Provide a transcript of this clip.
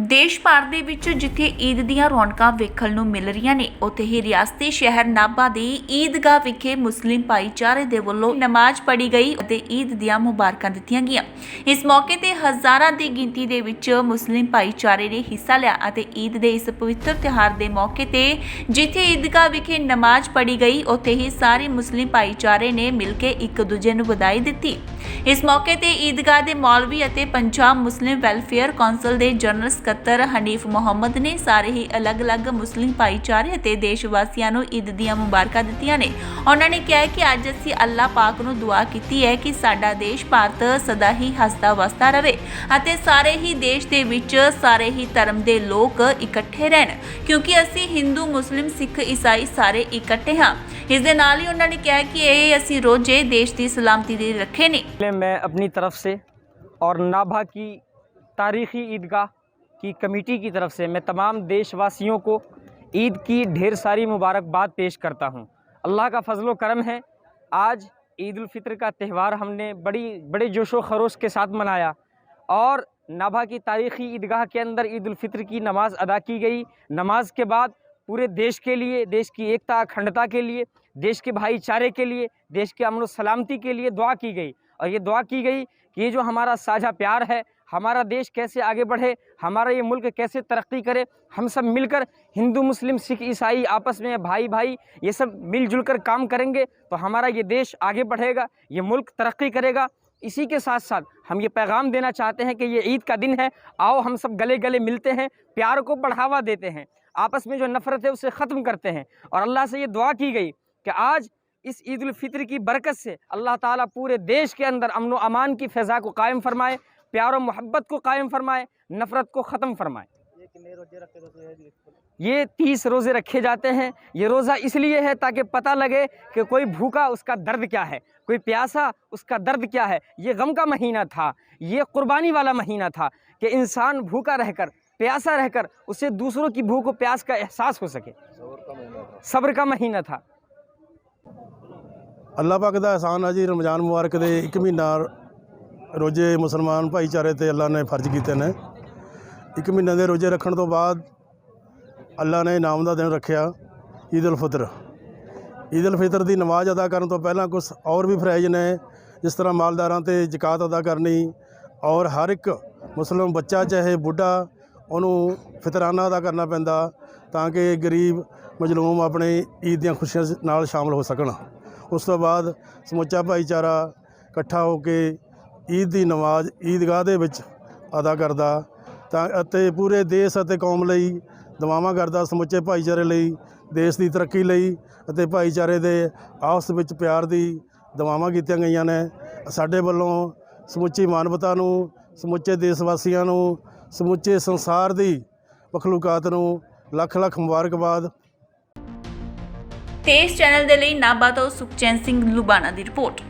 ਦੇਸ਼ ਭਰ ਦੇ ਵਿੱਚ ਜਿੱਥੇ ਈਦ ਦੀਆਂ ਰੌਣਕਾਂ ਵੇਖਣ ਨੂੰ ਮਿਲ ਰਹੀਆਂ ਨੇ, ਉੱਥੇ ਹੀ ਰਿਆਸਤੀ ਸ਼ਹਿਰ ਨਾਭਾ ਦੀ ਈਦਗਾਹ ਵਿਖੇ ਮੁਸਲਿਮ ਭਾਈਚਾਰੇ ਦੇ ਵੱਲੋਂ ਨਮਾਜ਼ ਪੜ੍ਹੀ ਗਈ ਅਤੇ ਈਦ ਦੀਆਂ ਮੁਬਾਰਕਾਂ ਦਿੱਤੀਆਂ ਗਈਆਂ। ਇਸ ਮੌਕੇ ਤੇ ਹਜ਼ਾਰਾਂ ਦੀ ਗਿਣਤੀ ਦੇ ਵਿੱਚ ਮੁਸਲਿਮ ਭਾਈਚਾਰੇ ਨੇ ਹਿੱਸਾ ਲਿਆ ਅਤੇ ਈਦ ਦੇ ਇਸ ਪਵਿੱਤਰ ਤਿਉਹਾਰ ਦੇ ਮੌਕੇ ਤੇ ਜਿੱਥੇ ਈਦਗਾਹ ਵਿਖੇ ਨਮਾਜ਼ ਪੜ੍ਹੀ ਗਈ, ਉੱਥੇ ਹੀ ਸਾਰੇ ਮੁਸਲਿਮ ਭਾਈਚਾਰੇ ਨੇ ਮਿਲ ਕੇ ਇੱਕ ਦੂਜੇ ਨੂੰ ਵਧਾਈ ਦਿੱਤੀ। ਇਸ ਮੌਕੇ ਤੇ ਈਦਗਾਹ ਦੇ ਮੌਲਵੀ ਅਤੇ ਪੰਜਾਬ ਮੁਸਲਿਮ ਵੈਲਫੇਅਰ ਕੌਂਸਲ ਦੇ ਜਨਰਲ ਸਕੱਤਰ ਹਨੀਫ ਮੁਹੰਮਦ ਨੇ ਸਾਰੇ ਹੀ ਅਲੱਗ-ਅਲੱਗ ਮੁਸਲਿਮ ਭਾਈਚਾਰੇ ਅਤੇ ਦੇਸ਼ ਵਾਸੀਆਂ ਨੂੰ ਈਦ ਦੀਆਂ ਮੁਬਾਰਕਾਂ ਦਿੱਤੀਆਂ ਨੇ। ਉਹਨਾਂ ਨੇ ਕਿਹਾ ਕਿ ਅੱਜ ਅਸੀਂ ਅੱਲਾਹ ਪਾਕ ਨੂੰ ਦੁਆ ਕੀਤੀ ਹੈ ਕਿ ਸਾਡਾ ਦੇਸ਼ ਭਾਰਤ ਸਦਾ ਹੀ ਹੱਸਦਾ ਵਸਦਾ ਰਹੇ ਅਤੇ ਸਾਰੇ ਹੀ ਦੇਸ਼ ਦੇ ਵਿੱਚ ਸਾਰੇ ਹੀ ਧਰਮ ਦੇ ਲੋਕ ਇਕੱਠੇ ਰਹਿਣ, ਕਿਉਂਕਿ ਅਸੀਂ ਹਿੰਦੂ, ਮੁਸਲਿਮ, ਸਿੱਖ, ਈਸਾਈ ਸਾਰੇ ਇਕੱਠੇ ਹਾਂ। ਇਸ ਦੇ ਨਾਲ انہوں نے ਨੇ کہ ਕਿ ਇਹ ਅਸੀਂ ਰੋਜ਼ੇ ਦੇਸ਼ ਦੀ ਸਲਾਮਤੀ ਦੇ ਰੱਖੇ ਨੇ। ਮੈਂ طرف سے اور نابھا کی تاریخی عیدگاہ کی کمیٹی کی طرف سے میں تمام دیش واسیوں کو عید کی ڈھیر ساری مبارکباد پیش کرتا ہوں। اللہ کا فضل و کرم ہے، آج عید الفطر کا تہوار ہم نے بڑی بڑے جوش و خروش کے ساتھ منایا اور نابھا کی تاریخی عیدگاہ کے اندر عید الفطر کی نماز ادا کی گئی۔ نماز کے بعد پورے دیش کے لیے، دیش کی ایکتا، اکھنڈتا کے لیے، دیش کے بھائی چارے کے لیے، دیش کے امن و سلامتی کے لیے دعا کی گئی۔ اور یہ دعا کی گئی کہ یہ جو ہمارا ساجھا پیار ہے، ہمارا دیش کیسے آگے بڑھے، ہمارا یہ ملک کیسے ترقی کرے، ہم سب مل کر ہندو، مسلم، سکھ، عیسائی آپس میں بھائی بھائی یہ سب مل جل کر کام کریں گے تو ہمارا یہ دیش آگے بڑھے گا، یہ ملک ترقی کرے گا۔ اسی کے ساتھ ساتھ ہم یہ پیغام دینا چاہتے ہیں کہ یہ عید کا دن ہے، آؤ ہم سب گلے گلے ملتے ہیں، پیار کو بڑھاوا دیتے ہیں۔ آپس میں جو نفرت ہے اسے ختم کرتے ہیں۔ اور اللہ سے یہ دعا کی گئی کہ آج اس عید الفطر کی برکت سے اللہ تعالیٰ پورے دیش کے اندر امن و امان کی فضا کو قائم فرمائے پیار و محبت کو قائم فرمائے نفرت کو ختم فرمائے۔ یہ تیس روزے رکھے جاتے ہیں۔ یہ روزہ اس لیے ہے تاکہ پتہ لگے کہ کوئی بھوکا اس کا درد کیا ہے کوئی پیاسا اس کا درد کیا ہے۔ یہ غم کا مہینہ تھا یہ قربانی والا مہینہ تھا کہ انسان بھوکا رہ کر پیاسا رہ کر اسے دوسروں کی بھوک و پیاس کا احساس ہو سکے۔ صبر کا مہینہ تھا۔ اللہ پاک دا احسان ہے جی رمضان مبارک دے ایک مہینہ روزے مسلمان بھائی چارے تے اللہ نے فرض کیتے نے۔ ایک مہینہ دے روزے رکھن تو بعد اللہ نے نام دا دن رکھیا عید الفطر عید الفطر دی نماز ادا کرن تو پہلا کچھ اور بھی فرائض نے جس طرح مالداراں تے زکوٰۃ ادا کرنی اور ہر ایک مسلم بچہ چاہے بڈھا ਉਹਨੂੰ ਫਿਤਰਾਨਾ ਅਦਾ ਕਰਨਾ ਪੈਂਦਾ ਤਾਂ ਕਿ ਗਰੀਬ, ਮਜਲੂਮ ਆਪਣੇ ਈਦ ਦੀਆਂ ਖੁਸ਼ੀਆਂ ਨਾਲ ਸ਼ਾਮਲ ਹੋ ਸਕਣ। ਉਸ ਤੋਂ ਬਾਅਦ ਸਮੁੱਚਾ ਭਾਈਚਾਰਾ ਇਕੱਠਾ ਹੋ ਕੇ ਈਦ ਦੀ ਨਮਾਜ਼ ਈਦਗਾਹ ਦੇ ਵਿੱਚ ਅਦਾ ਕਰਦਾ ਤਾਂ ਅਤੇ ਪੂਰੇ ਦੇਸ਼ ਅਤੇ ਕੌਮ ਲਈ ਦੁਆਵਾਂ ਕਰਦਾ ਸਮੁੱਚੇ ਭਾਈਚਾਰੇ ਲਈ, ਦੇਸ਼ ਦੀ ਤਰੱਕੀ ਲਈ ਅਤੇ ਭਾਈਚਾਰੇ ਦੇ ਆਪਸ ਵਿੱਚ ਪਿਆਰ ਦੀ ਦੁਆਵਾਂ ਕੀਤੀਆਂ ਗਈਆਂ ਨੇ। ਸਾਡੇ ਵੱਲੋਂ ਸਮੁੱਚੀ ਮਾਨਵਤਾ ਨੂੰ, ਸਮੁੱਚੇ ਦੇਸ਼ ਵਾਸੀਆਂ ਨੂੰ ਸਮੁੱਚੇ ਸੰਸਾਰ ਦੀ ਮਖਲੂਕਾਤ ਨੂੰ ਲੱਖ ਲੱਖ ਮੁਬਾਰਕਬਾਦ। ਤੇਜ਼ ਚੈਨਲ ਦੇ ਲਈ ਨਾਭਾ ਤੋਂ ਸੁਖਚੈਨ ਸਿੰਘ ਲੁਬਾਣਾ ਦੀ ਰਿਪੋਰਟ।